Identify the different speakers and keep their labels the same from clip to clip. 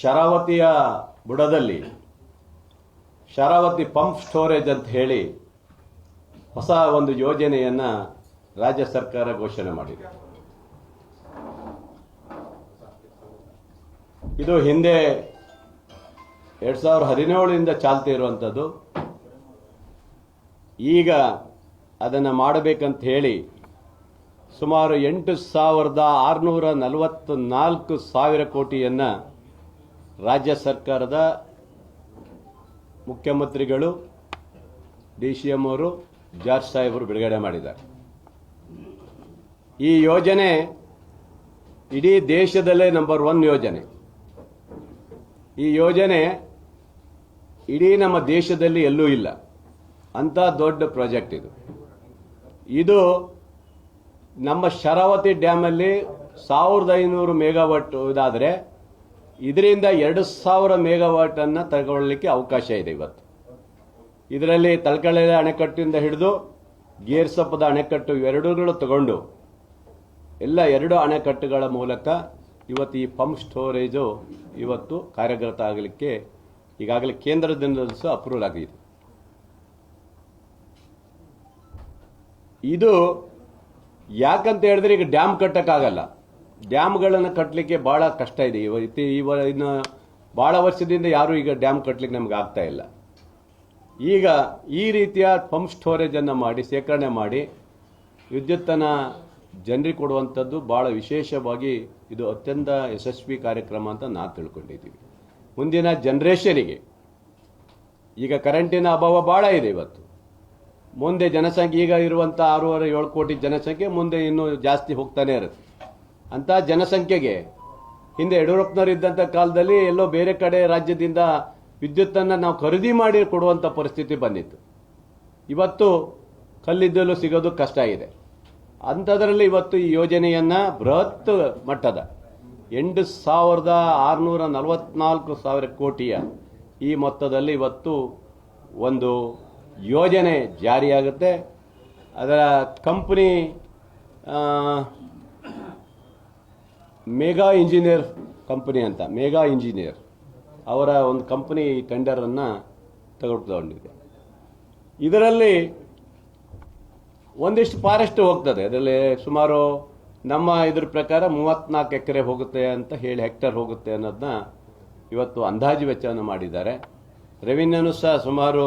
Speaker 1: ಶರಾವತಿಯ ಬುಡದಲ್ಲಿ Sharavati pump storage ಅಂತ ಹೇಳಿ ಹೊಸ ಒಂದು ಯೋಜನೆಯನ್ನು ರಾಜ್ಯ ಸರ್ಕಾರ ಘೋಷಣೆ ಮಾಡಿದೆ. ಇದು ಹಿಂದೆ ಎರಡು ಸಾವಿರದ ಹದಿನೇಳರಿಂದ ಚಾಲ್ತಿ ಇರುವಂಥದ್ದು. ಈಗ ಅದನ್ನು ಮಾಡಬೇಕಂತ ಹೇಳಿ ಸುಮಾರು ಎಂಟು ಸಾವಿರದ ಆರುನೂರ ನಲವತ್ತು ನಾಲ್ಕು ಸಾವಿರ ಕೋಟಿಯನ್ನು ರಾಜ್ಯ ಸರ್ಕಾರದ ಮುಖ್ಯಮಂತ್ರಿಗಳು, ಡಿ ಸಿ ಎಂ ಅವರು, ಜಾರ್ಜ್ ಸಾಹೇಬರು ಬಿಡುಗಡೆ ಮಾಡಿದ್ದಾರೆ. ಈ ಯೋಜನೆ ಇಡೀ ದೇಶದಲ್ಲೇ ನಂಬರ್ ಒನ್ ಯೋಜನೆ. ಈ ಯೋಜನೆ ಇಡೀ ನಮ್ಮ ದೇಶದಲ್ಲಿ ಎಲ್ಲೂ ಇಲ್ಲ. ಅಂತ ದೊಡ್ಡ ಪ್ರಾಜೆಕ್ಟ್ ಇದು. ಇದು ನಮ್ಮ ಶರಾವತಿ ಡ್ಯಾಮಲ್ಲಿ ಸಾವಿರದ ಐನೂರು ಮೆಗಾವಟ್ ಇದಾದರೆ ಇದರಿಂದ ಎರಡು ಸಾವಿರ ಮೆಗಾವಾಟ್ ಅನ್ನು ತಗೊಳ್ಳಿಕ್ಕೆ ಅವಕಾಶ ಇದೆ ಇವತ್ತು. ಇದರಲ್ಲಿ ತಲಕಳೆ ಅಣೆಕಟ್ಟಿಂದ ಹಿಡಿದು ಗೇರ್ಸಪ್ಪದ ಅಣೆಕಟ್ಟು ಇವೆರಡೂಗಳು ತಗೊಂಡು ಎಲ್ಲ ಎರಡು ಅಣೆಕಟ್ಟುಗಳ ಮೂಲಕ ಇವತ್ತು ಈ ಪಂಪ್ ಸ್ಟೋರೇಜು ಇವತ್ತು ಕಾರ್ಯಗತ ಆಗಲಿಕ್ಕೆ ಈಗಾಗಲೇ ಕೇಂದ್ರದಿಂದ ಸಹ ಅಪ್ರೂವಲ್ ಆಗಿದೆ. ಇದು ಯಾಕಂತ ಹೇಳಿದ್ರೆ ಈಗ ಡ್ಯಾಮ್ ಕಟ್ಟಕ್ಕಾಗಲ್ಲ. ಡ್ಯಾಮ್ಗಳನ್ನು ಕಟ್ಟಲಿಕ್ಕೆ ಭಾಳ ಕಷ್ಟ ಇದೆ. ಇವ ಇವ ಇನ್ನು ಭಾಳ ವರ್ಷದಿಂದ ಯಾರೂ ಈಗ ಡ್ಯಾಮ್ ಕಟ್ಟಲಿಕ್ಕೆ ನಮ್ಗೆ ಆಗ್ತಾ ಇಲ್ಲ. ಈಗ ಈ ರೀತಿಯ ಪಂಪ್ ಸ್ಟೋರೇಜನ್ನು ಮಾಡಿ, ಶೇಖರಣೆ ಮಾಡಿ ವಿದ್ಯುತ್ತನ್ನು ಜನರಿಗೆ ಕೊಡುವಂಥದ್ದು ಭಾಳ ವಿಶೇಷವಾಗಿ ಇದು ಅತ್ಯಂತ ಯಶಸ್ವಿ ಕಾರ್ಯಕ್ರಮ ಅಂತ ನಾವು ತಿಳ್ಕೊಂಡಿದ್ದೀವಿ. ಮುಂದಿನ ಜನ್ರೇಷನಿಗೆ ಈಗ ಕರೆಂಟಿನ ಅಭಾವ ಭಾಳ ಇದೆ ಇವತ್ತು. ಮುಂದೆ ಜನಸಂಖ್ಯೆ ಈಗ ಇರುವಂಥ ಆರೂವರೆ ಏಳು ಕೋಟಿ ಜನಸಂಖ್ಯೆ ಮುಂದೆ ಇನ್ನೂ ಜಾಸ್ತಿ ಹೋಗ್ತಾನೆ ಇರುತ್ತೆ. ಅಂಥ ಜನಸಂಖ್ಯೆಗೆ. ಹಿಂದೆ ಯಡಿಯೂರಪ್ಪನವರು ಇದ್ದಂಥ ಕಾಲದಲ್ಲಿ ಎಲ್ಲೋ ಬೇರೆ ಕಡೆ ರಾಜ್ಯದಿಂದ ವಿದ್ಯುತ್ತನ್ನು ನಾವು ಖರೀದಿ ಮಾಡಿ ಕೊಡುವಂಥ ಪರಿಸ್ಥಿತಿ ಬಂದಿತ್ತು. ಇವತ್ತು ಕಲ್ಲಿದ್ದಲು ಸಿಗೋದು ಕಷ್ಟ ಇದೆ. ಅಂಥದ್ರಲ್ಲಿ ಇವತ್ತು ಈ ಯೋಜನೆಯನ್ನು ಬೃಹತ್ ಮಟ್ಟದ ಎಂಟು ಸಾವಿರದ ಆರುನೂರ ನಲವತ್ನಾಲ್ಕು ಸಾವಿರ ಕೋಟಿಯ ಈ ಮೊತ್ತದಲ್ಲಿ ಇವತ್ತು ಒಂದು ಯೋಜನೆ ಜಾರಿಯಾಗುತ್ತೆ. ಅದರ ಕಂಪ್ನಿ ಮೇಗಾ ಇಂಜಿನಿಯರ್ ಕಂಪನಿ ಅಂತ ಮೇಗಾ ಇಂಜಿನಿಯರ್ ಅವರ ಒಂದು ಕಂಪನಿ ಟೆಂಡರನ್ನು ತಗೊಂಡಿದೆ ಇದರಲ್ಲಿ ಒಂದಿಷ್ಟು ಫಾರೆಸ್ಟ್ ಹೋಗ್ತದೆ. ಅದರಲ್ಲಿ ಸುಮಾರು ನಮ್ಮ ಇದ್ರ ಪ್ರಕಾರ ಮೂವತ್ನಾಲ್ಕು ಎಕರೆ ಹೋಗುತ್ತೆ ಅಂತ ಹೇಳಿ ಹೆಕ್ಟರ್ ಹೋಗುತ್ತೆ ಅನ್ನೋದನ್ನ ಇವತ್ತು ಅಂದಾಜು ವೆಚ್ಚವನ್ನು ಮಾಡಿದ್ದಾರೆ. ರೆವಿನ್ಯೂನು ಸಹ ಸುಮಾರು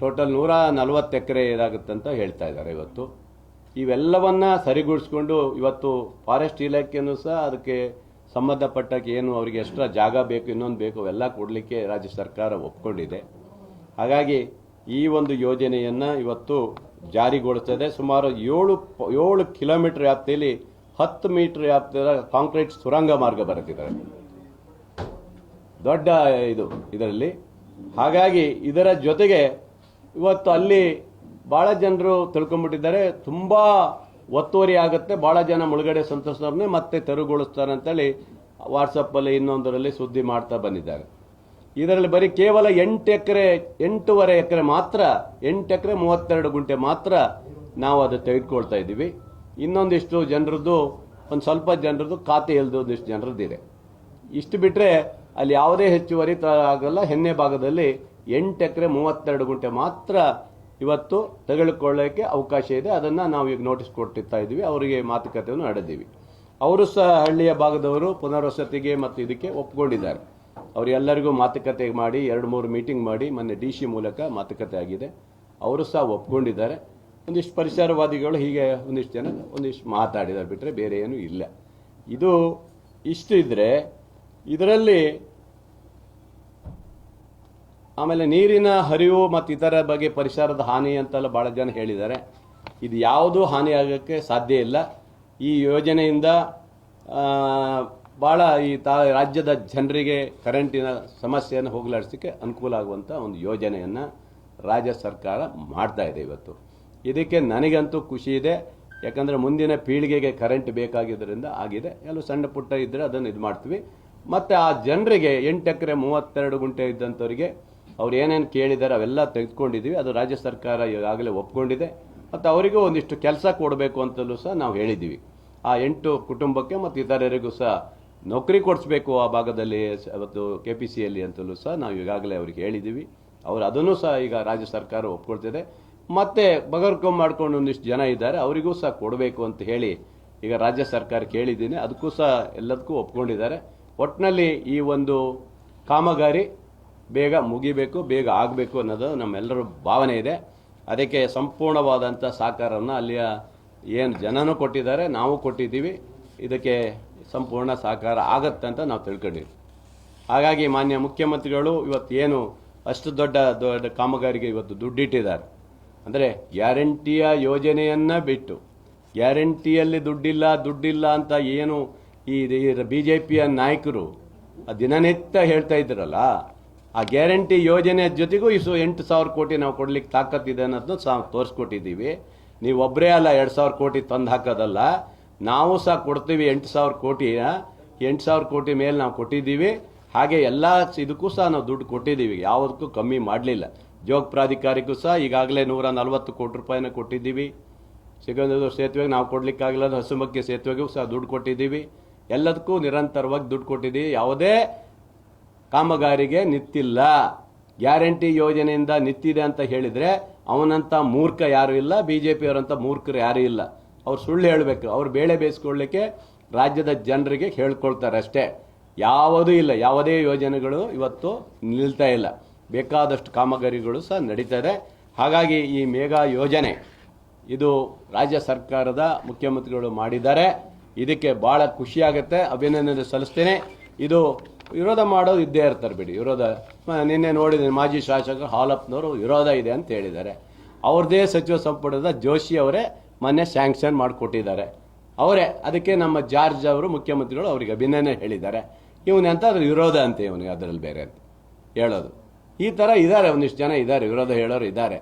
Speaker 1: ಟೋಟಲ್ ನೂರ ನಲವತ್ತು ಎಕರೆ ಇದಾಗುತ್ತೆ ಅಂತ ಹೇಳ್ತಾ ಇದ್ದಾರೆ ಇವತ್ತು. ಇವೆಲ್ಲವನ್ನ ಸರಿಗೂಡಿಸ್ಕೊಂಡು ಇವತ್ತು ಫಾರೆಸ್ಟ್ ಇಲಾಖೆಯೂ ಸಹ ಅದಕ್ಕೆ ಸಂಬಂಧಪಟ್ಟಕ್ಕೆ ಏನು ಅವರಿಗೆ ಎಕ್ಸ್ಟ್ರಾ ಜಾಗ ಬೇಕು, ಇನ್ನೊಂದು ಬೇಕು, ಅವೆಲ್ಲ ಕೊಡಲಿಕ್ಕೆ ರಾಜ್ಯ ಸರ್ಕಾರ ಒಪ್ಕೊಂಡಿದೆ. ಹಾಗಾಗಿ ಈ ಒಂದು ಯೋಜನೆಯನ್ನು ಇವತ್ತು ಜಾರಿಗೊಳಿಸ್ತದೆ. ಸುಮಾರು ಏಳು ಏಳು ಕಿಲೋಮೀಟರ್ ವ್ಯಾಪ್ತಿಯಲ್ಲಿ ಹತ್ತು ಮೀಟರ್ ವ್ಯಾಪ್ತಿಯ ಕಾಂಕ್ರೀಟ್ ಸುರಂಗ ಮಾರ್ಗ ಬರುತ್ತಿದ್ದಾರೆ ದೊಡ್ಡ ಇದು ಇದರಲ್ಲಿ. ಹಾಗಾಗಿ ಇದರ ಜೊತೆಗೆ ಇವತ್ತು ಅಲ್ಲಿ ಭಾಳ ಜನರು ತಿಳ್ಕೊಂಡ್ಬಿಟ್ಟಿದ್ದಾರೆ. ತುಂಬ ಒತ್ತುವರಿ ಆಗುತ್ತೆ. ಭಾಳ ಜನ ಮುಳುಗಡೆ ಸಂತೋಷವ್ರನ್ನೇ ಮತ್ತೆ ತೆರವುಗೊಳಿಸ್ತಾರೆ ಅಂತೇಳಿ ವಾಟ್ಸಪ್ಪಲ್ಲಿ ಇನ್ನೊಂದರಲ್ಲಿ ಸುದ್ದಿ ಮಾಡ್ತಾ ಬಂದಿದ್ದಾರೆ. ಇದರಲ್ಲಿ ಬರೀ ಕೇವಲ ಎಂಟು ಎಕರೆ, ಎಂಟೂವರೆ ಎಕರೆ ಮಾತ್ರ, ಎಂಟು ಎಕರೆ ಮೂವತ್ತೆರಡು ಗುಂಟೆ ಮಾತ್ರ ನಾವು ಅದು ತೆಗೆದುಕೊಳ್ತಾ ಇದ್ದೀವಿ. ಇನ್ನೊಂದಿಷ್ಟು ಜನರದ್ದು, ಒಂದು ಸ್ವಲ್ಪ ಜನರದ್ದು ಖಾತೆ ಒಂದಿಷ್ಟು ಜನರದ್ದಿದೆ ಇಷ್ಟು ಬಿಟ್ಟರೆ ಅಲ್ಲಿ ಯಾವುದೇ ಹೆಚ್ಚುವರಿ ಆಗಲ್ಲ. ಹೆನ್ನೆ ಭಾಗದಲ್ಲಿ ಎಂಟು ಎಕರೆ ಮೂವತ್ತೆರಡು ಗುಂಟೆ ಮಾತ್ರ ಇವತ್ತು ತೆಗೆದುಕೊಳ್ಳೋಕ್ಕೆ ಅವಕಾಶ ಇದೆ. ಅದನ್ನು ನಾವು ಈಗ ನೋಟಿಸ್ ಕೊಟ್ಟಿರ್ತಾ ಇದ್ದೀವಿ. ಅವರಿಗೆ ಮಾತುಕತೆಯನ್ನು ನಡೆದೀವಿ ಅವರು ಸಹ ಹಳ್ಳಿಯ ಭಾಗದವರು ಪುನರ್ವಸತಿಗೆ ಮತ್ತು ಇದಕ್ಕೆ ಒಪ್ಕೊಂಡಿದ್ದಾರೆ. ಅವರೆಲ್ಲರಿಗೂ ಮಾತುಕತೆ ಮಾಡಿ, ಎರಡು ಮೂರು ಮೀಟಿಂಗ್ ಮಾಡಿ, ಮೊನ್ನೆ ಡಿ ಸಿ ಮೂಲಕ ಮಾತುಕತೆ ಆಗಿದೆ. ಅವರು ಸಹ ಒಪ್ಕೊಂಡಿದ್ದಾರೆ. ಒಂದಿಷ್ಟು ಪರಿಸರವಾದಿಗಳು ಹೀಗೆ ಒಂದಿಷ್ಟು ಜನ ಒಂದಿಷ್ಟು ಮಾತಾಡಿದ್ದಾರೆ ಬಿಟ್ಟರೆ ಬೇರೆ ಏನೂ ಇಲ್ಲ. ಇದು ಇಷ್ಟು ಇದ್ದರೆ ಇದರಲ್ಲಿ ಆಮೇಲೆ ನೀರಿನ ಹರಿವು ಮತ್ತು ಇತರ ಬಗ್ಗೆ ಪರಿಸರದ ಹಾನಿ ಅಂತೆಲ್ಲ ಭಾಳ ಜನ ಹೇಳಿದ್ದಾರೆ. ಇದು ಯಾವುದೂ ಹಾನಿ ಆಗೋಕ್ಕೆ ಸಾಧ್ಯ ಇಲ್ಲ. ಈ ಯೋಜನೆಯಿಂದ ಭಾಳ ಈ ತಾ, ರಾಜ್ಯದ ಜನರಿಗೆ ಕರೆಂಟಿನ ಸಮಸ್ಯೆಯನ್ನು ಹೋಗಲಾಡಿಸೋಕ್ಕೆ ಅನುಕೂಲ ಆಗುವಂಥ ಒಂದು ಯೋಜನೆಯನ್ನು ರಾಜ್ಯ ಸರ್ಕಾರ ಮಾಡ್ತಾ ಇದೆ ಇವತ್ತು. ಇದಕ್ಕೆ ನನಗಂತೂ ಖುಷಿ ಇದೆ. ಯಾಕಂದರೆ ಮುಂದಿನ ಪೀಳಿಗೆಗೆ ಕರೆಂಟ್ ಬೇಕಾಗಿದ್ದರಿಂದ ಆಗಿದೆ. ಎಲ್ಲೂ ಸಣ್ಣ ಪುಟ್ಟ ಇದ್ದರೆ ಅದನ್ನು ಇದು ಮಾಡ್ತೀವಿ. ಮತ್ತು ಆ ಜನರಿಗೆ ಎಂಟು ಎಕರೆ, ಮೂವತ್ತೆರಡು ಗುಂಟೆ ಇದ್ದಂಥವರಿಗೆ ಅವ್ರು ಏನೇನು ಕೇಳಿದ್ದಾರೆ ಅವೆಲ್ಲ ತೆಗೆದುಕೊಂಡಿದ್ದೀವಿ ಅದು ರಾಜ್ಯ ಸರ್ಕಾರ ಈಗಾಗಲೇ ಒಪ್ಕೊಂಡಿದೆ. ಮತ್ತು ಅವರಿಗೂ ಒಂದಿಷ್ಟು ಕೆಲಸ ಕೊಡಬೇಕು ಅಂತಲೂ ಸಹ ನಾವು ಹೇಳಿದ್ದೀವಿ ಆ ಎಂಟು ಕುಟುಂಬಕ್ಕೆ ಮತ್ತು ಇತರರಿಗೂ ಸಹ ನೌಕರಿ ಕೊಡಿಸ್ಬೇಕು ಆ ಭಾಗದಲ್ಲಿ, ಅವತ್ತು ಕೆ ಪಿ ಸಿಯಲ್ಲಿ ಅಂತಲೂ ಸಹ ನಾವು ಈಗಾಗಲೇ ಅವ್ರಿಗೆ ಹೇಳಿದ್ದೀವಿ ಅವರು ಅದನ್ನು ಸಹ ಈಗ ರಾಜ್ಯ ಸರ್ಕಾರ ಒಪ್ಕೊಳ್ತಿದೆ. ಮತ್ತೆ ಬಗರ್ಕೊಂಬ್ ಮಾಡ್ಕೊಂಡು ಒಂದಿಷ್ಟು ಜನ ಇದ್ದಾರೆ. ಅವರಿಗೂ ಸಹ ಕೊಡಬೇಕು ಅಂತ ಹೇಳಿ ಈಗ ರಾಜ್ಯ ಸರ್ಕಾರ ಕೇಳಿದ್ದೀನಿ. ಅದಕ್ಕೂ ಸಹ ಎಲ್ಲದಕ್ಕೂ ಒಪ್ಕೊಂಡಿದ್ದಾರೆ. ಒಟ್ಟಿನಲ್ಲಿ ಈ ಒಂದು ಕಾಮಗಾರಿ ಬೇಗ ಮುಗಿಬೇಕು, ಬೇಗ ಆಗಬೇಕು ಅನ್ನೋದು ನಮ್ಮೆಲ್ಲರ ಭಾವನೆ ಇದೆ. ಅದಕ್ಕೆ ಸಂಪೂರ್ಣವಾದಂಥ ಸಹಕಾರವನ್ನು ಅಲ್ಲಿಯ ಏನು ಜನನೂ ಕೊಟ್ಟಿದ್ದಾರೆ, ನಾವು ಕೊಟ್ಟಿದ್ದೀವಿ. ಇದಕ್ಕೆ ಸಂಪೂರ್ಣ ಸಹಕಾರ ಆಗತ್ತೆ ಅಂತ ನಾವು ತಿಳ್ಕೊಂಡಿವಿ ಹಾಗಾಗಿ ಮಾನ್ಯ ಮುಖ್ಯಮಂತ್ರಿಗಳು ಇವತ್ತು ಏನು ಅಷ್ಟು ದೊಡ್ಡ ದೊಡ್ಡ ಕಾಮಗಾರಿಗೆ ಇವತ್ತು ದುಡ್ಡಿಟ್ಟಿದ್ದಾರೆ. ಅಂದರೆ ಗ್ಯಾರಂಟಿಯ ಯೋಜನೆಯನ್ನು ಬಿಟ್ಟು ಗ್ಯಾರಂಟಿಯಲ್ಲಿ ದುಡ್ಡಿಲ್ಲ ದುಡ್ಡಿಲ್ಲ ಅಂತ ಏನು ಈ ಬಿ ಜೆ ಪಿಯ ನಾಯಕರು ದಿನನಿತ್ಯ ಹೇಳ್ತಾ ಇದ್ರಲ್ಲ ಆ ಗ್ಯಾರಂಟಿ ಯೋಜನೆ ಜೊತೆಗೂ ಇಸು ಎಂಟು ಸಾವಿರ ಕೋಟಿ ನಾವು ಕೊಡ್ಲಿಕ್ಕೆ ತಾಕತ್ತಿದೆ ಅನ್ನೋದನ್ನ ಸಹ ತೋರಿಸ್ಕೊಟ್ಟಿದ್ದೀವಿ. ನೀವು ಒಬ್ಬರೇ ಅಲ್ಲ, ಎರಡು ಸಾವಿರ ಕೋಟಿ ತಂದು ಹಾಕೋದಲ್ಲ. ನಾವು ಸಹ ಕೊಡ್ತೀವಿ ಎಂಟು ಸಾವಿರ ಕೋಟಿಯ ಎಂಟು ಸಾವಿರ ಕೋಟಿ ಮೇಲೆ ನಾವು ಕೊಟ್ಟಿದ್ದೀವಿ. ಹಾಗೆ ಎಲ್ಲ ಇದಕ್ಕೂ ಸಹ ನಾವು ದುಡ್ಡು ಕೊಟ್ಟಿದ್ದೀವಿ. ಯಾವುದಕ್ಕೂ ಕಮ್ಮಿ ಮಾಡಲಿಲ್ಲ. ಜೋಗ ಪ್ರಾಧಿಕಾರಕ್ಕೂ ಸಹ ಈಗಾಗಲೇ ನೂರ ನಲವತ್ತು ಕೋಟಿ ರೂಪಾಯಿನ ಕೊಟ್ಟಿದ್ದೀವಿ. ಸಿಗಂಧದ ಸೇತುವೆಗೆ ನಾವು ಕೊಡ್ಲಿಕ್ಕಾಗಲ್ಲ ಹಸುಮಕ್ಕೆ ಸೇತುವೆಗೂ ಸಹ ದುಡ್ಡು ಕೊಟ್ಟಿದ್ದೀವಿ. ಎಲ್ಲದಕ್ಕೂ ನಿರಂತರವಾಗಿ ದುಡ್ಡು ಕೊಟ್ಟಿದ್ದೀವಿ. ಯಾವುದೇ ಕಾಮಗಾರಿಗೆ ನಿಂತಿಲ್ಲ. ಗ್ಯಾರಂಟಿ ಯೋಜನೆಯಿಂದ ನಿಂತಿದೆ ಅಂತ ಹೇಳಿದರೆ ಅವನಂಥ ಮೂರ್ಖ ಯಾರು ಇಲ್ಲ ಬಿ ಜೆ ಪಿಯವರಂಥ ಮೂರ್ಖರು ಯಾರು ಇಲ್ಲ. ಅವ್ರು ಸುಳ್ಳು ಹೇಳಬೇಕು. ಅವ್ರು ಬೇಳೆ ಬೇಯಿಸ್ಕೊಳ್ಳಿಕ್ಕೆ ರಾಜ್ಯದ ಜನರಿಗೆ ಹೇಳ್ಕೊಳ್ತಾರೆ ಅಷ್ಟೇ. ಯಾವುದೂ ಇಲ್ಲ. ಯಾವುದೇ ಯೋಜನೆಗಳು ಇವತ್ತು ನಿಲ್ತಾ ಇಲ್ಲ. ಬೇಕಾದಷ್ಟು ಕಾಮಗಾರಿಗಳು ಸಹ ನಡೀತಾ ಇದೆ ಹಾಗಾಗಿ ಈ ಮೇಘಾ ಯೋಜನೆ ಇದು ರಾಜ್ಯ ಸರ್ಕಾರದ ಮುಖ್ಯಮಂತ್ರಿಗಳು ಮಾಡಿದ್ದಾರೆ. ಇದಕ್ಕೆ ಭಾಳ ಖುಷಿಯಾಗುತ್ತೆ. ಅಭಿನಂದನೆ ಸಲ್ಲಿಸ್ತೇನೆ. ಇದು ವಿರೋಧ ಮಾಡೋದು ಇದ್ದೇ ಇರ್ತಾರೆ ಬಿಡಿ. ವಿರೋಧ ನಿನ್ನೆ ನೋಡಿದ್ದೀನಿ ಮಾಜಿ ಶಾಸಕರು ಹಾಲಪ್ಪನವರು ವಿರೋಧ ಇದೆ ಅಂತ ಹೇಳಿದ್ದಾರೆ. ಅವ್ರದ್ದೇ ಸಚಿವ ಸಂಪುಟದ ಜೋಶಿ ಅವರೇ ಮೊನ್ನೆ ಸ್ಯಾಂಕ್ಷನ್ ಮಾಡಿಕೊಟ್ಟಿದ್ದಾರೆ. ಅವರೇ, ಅದಕ್ಕೆ ನಮ್ಮ ಜಾರ್ಜ್ ಅವರು ಮುಖ್ಯಮಂತ್ರಿಗಳು ಅವರಿಗೆ ಅಭಿನಂದನೆ ಹೇಳಿದ್ದಾರೆ. ಇವನಂತ ಅದ್ರ ವಿರೋಧ ಅಂತ ಇವನಿಗೆ ಅದರಲ್ಲಿ ಬೇರೆ ಅಂತ ಹೇಳೋದು. ಈ ಥರ ಇದ್ದಾರೆ, ಒಂದಿಷ್ಟು ಜನ ಇದ್ದಾರೆ, ವಿರೋಧ ಹೇಳೋರು ಇದ್ದಾರೆ.